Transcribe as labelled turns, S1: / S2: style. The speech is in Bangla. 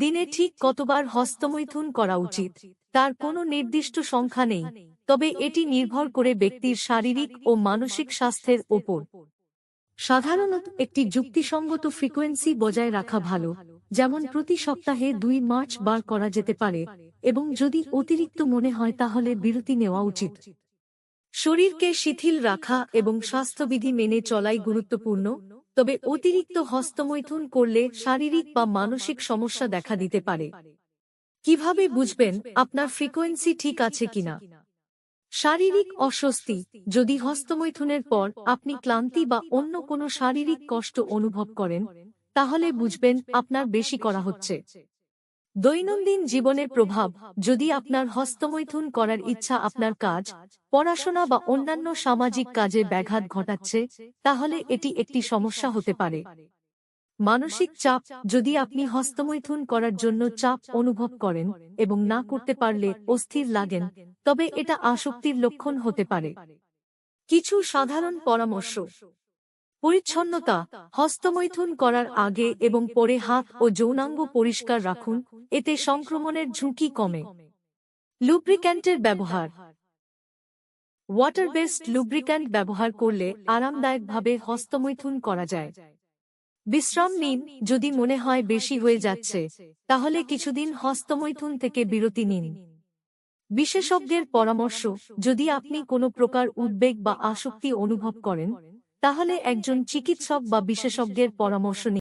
S1: দিনে ঠিক কতবার হস্তমৈথুন করা উচিত, তার কোনো নির্দিষ্ট সংখ্যা নেই, তবে এটি নির্ভর করে ব্যক্তির শারীরিক ও মানসিক স্বাস্থ্যের ওপর। সাধারণত একটি যুক্তিসঙ্গত ফ্রিকোয়েন্সি বজায় রাখা ভালো, যেমন প্রতি সপ্তাহে দুই মার্চ বার করা যেতে পারে, এবং যদি অতিরিক্ত মনে হয় তাহলে বিরতি নেওয়া উচিত। শরীরকে শিথিল রাখা এবং স্বাস্থ্যবিধি মেনে চলাই গুরুত্বপূর্ণ তবে অতিরিক্ত হস্তমৈথুন করলে শারীরিক বা মানসিক সমস্যা দেখা দিতে পারে। কীভাবে বুঝবেন আপনার ফ্রিকোয়েন্সি ঠিক আছে কিনা? শারীরিক অস্বস্তি, যদি হস্তমৈথুনের পর আপনি ক্লান্তি বা অন্য কোনো শারীরিক কষ্ট অনুভব করেন, তাহলে বুঝবেন আপনার বেশি করা হচ্ছে। দৈনন্দিন জীবনের প্রভাব, যদি আপনার হস্তমৈথুন করার ইচ্ছা আপনার কাজ, পড়াশোনা বা অন্যান্য সামাজিক কাজে ব্যাঘাত ঘটাচ্ছে, তাহলে এটি একটি সমস্যা হতে পারে। মানসিক চাপ, যদি আপনি হস্তমৈথুন করার জন্য চাপ অনুভব করেন এবং না করতে পারলে অস্থির লাগেন, তবে এটা আসক্তির লক্ষণ হতে পারে। কিছু সাধারণ পরামর্শ। পরিচ্ছন্নতা, হস্তমৈথুন করার আগে এবং পরে হাত ও যৌনাঙ্গ পরিষ্কার রাখুন, এতে সংক্রমণের ঝুঁকি কমে। লুব্রিক্যান্টের ব্যবহার। ওয়াটার বেসড লুব্রিক্যান্ট ব্যবহার করলে আরামদায়কভাবে হস্তমৈথুন করা যায়। বিশ্রাম নিন, যদি মনে হয় বেশি হয়ে যাচ্ছে, তাহলে কিছুদিন হস্তমৈথুন থেকে বিরতি নিন। বিশেষজ্ঞের পরামর্শ, যদি আপনি কোনো প্রকার উদ্বেগ বা আসক্তি অনুভব করেন তাহলে একজন চিকিৎসক বা বিশেষজ্ঞের পরামর্শ